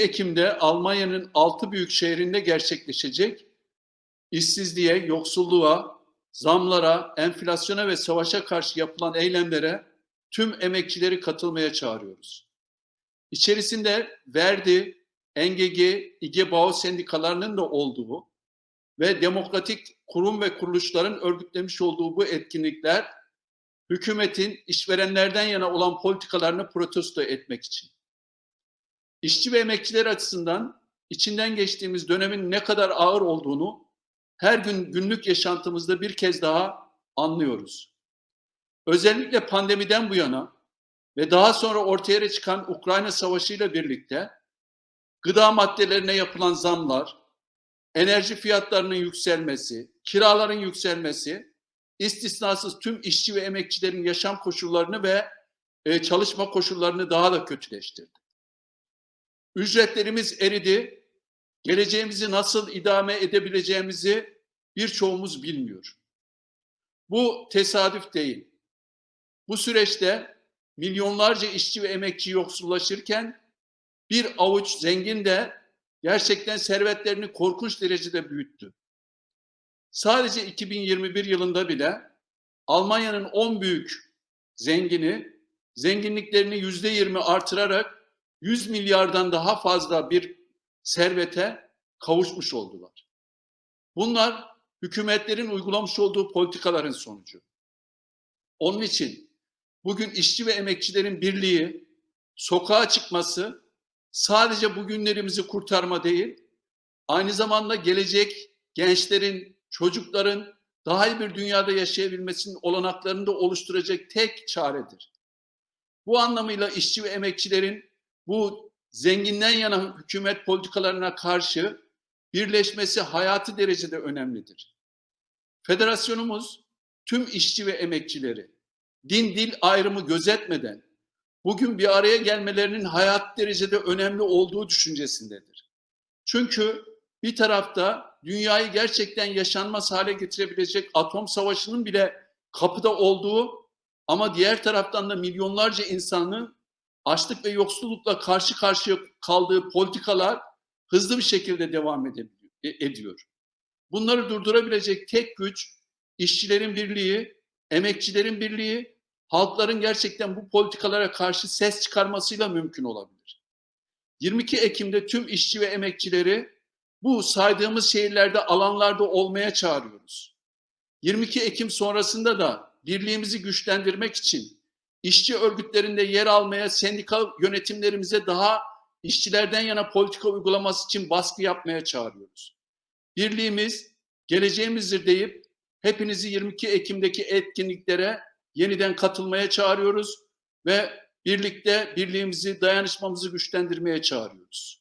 Ekim'de Almanya'nın altı büyük şehrinde gerçekleşecek işsizliğe, yoksulluğa, zamlara, enflasyona ve savaşa karşı yapılan eylemlere tüm emekçileri katılmaya çağırıyoruz. İçerisinde Verdi, NGG, İGE Bağ sendikalarının da olduğu ve demokratik kurum ve kuruluşların örgütlemiş olduğu bu etkinlikler hükümetin işverenlerden yana olan politikalarını protesto etmek için. İşçi ve emekçiler açısından içinden geçtiğimiz dönemin ne kadar ağır olduğunu her gün günlük yaşantımızda bir kez daha anlıyoruz. Özellikle pandemiden bu yana ve daha sonra ortaya çıkan Ukrayna Savaşı ile birlikte gıda maddelerine yapılan zamlar, enerji fiyatlarının yükselmesi, kiraların yükselmesi, istisnasız tüm işçi ve emekçilerin yaşam koşullarını ve e, çalışma koşullarını daha da kötüleştirdi. Ücretlerimiz eridi, geleceğimizi nasıl idame edebileceğimizi birçoğumuz bilmiyor. Bu tesadüf değil. Bu süreçte milyonlarca işçi ve emekçi yoksullaşırken bir avuç zengin de gerçekten servetlerini korkunç derecede büyüttü. Sadece 2021 yılında bile Almanya'nın 10 büyük zengini zenginliklerini yüzde 20 artırarak 100 milyardan daha fazla bir servete kavuşmuş oldular. Bunlar hükümetlerin uygulamış olduğu politikaların sonucu. Onun için bugün işçi ve emekçilerin birliği, sokağa çıkması sadece bugünlerimizi kurtarma değil, aynı zamanda gelecek gençlerin, çocukların daha iyi bir dünyada yaşayabilmesinin olanaklarını da oluşturacak tek çaredir. Bu anlamıyla işçi ve emekçilerin bu zenginden yana hükümet politikalarına karşı birleşmesi hayati derecede önemlidir. Federasyonumuz tüm işçi ve emekçileri din dil ayrımı gözetmeden bugün bir araya gelmelerinin hayat derecede önemli olduğu düşüncesindedir. Çünkü bir tarafta dünyayı gerçekten yaşanmaz hale getirebilecek atom savaşının bile kapıda olduğu ama diğer taraftan da milyonlarca insanın açlık ve yoksullukla karşı karşıya kaldığı politikalar hızlı bir şekilde devam ediyor. Bunları durdurabilecek tek güç işçilerin birliği, emekçilerin birliği, halkların gerçekten bu politikalara karşı ses çıkarmasıyla mümkün olabilir. 22 Ekim'de tüm işçi ve emekçileri bu saydığımız şehirlerde, alanlarda olmaya çağırıyoruz. 22 Ekim sonrasında da birliğimizi güçlendirmek için işçi örgütlerinde yer almaya, sendikal yönetimlerimize daha işçilerden yana politika uygulaması için baskı yapmaya çağırıyoruz. Birliğimiz geleceğimizdir deyip hepinizi 22 Ekim'deki etkinliklere yeniden katılmaya çağırıyoruz ve birlikte birliğimizi, dayanışmamızı güçlendirmeye çağırıyoruz.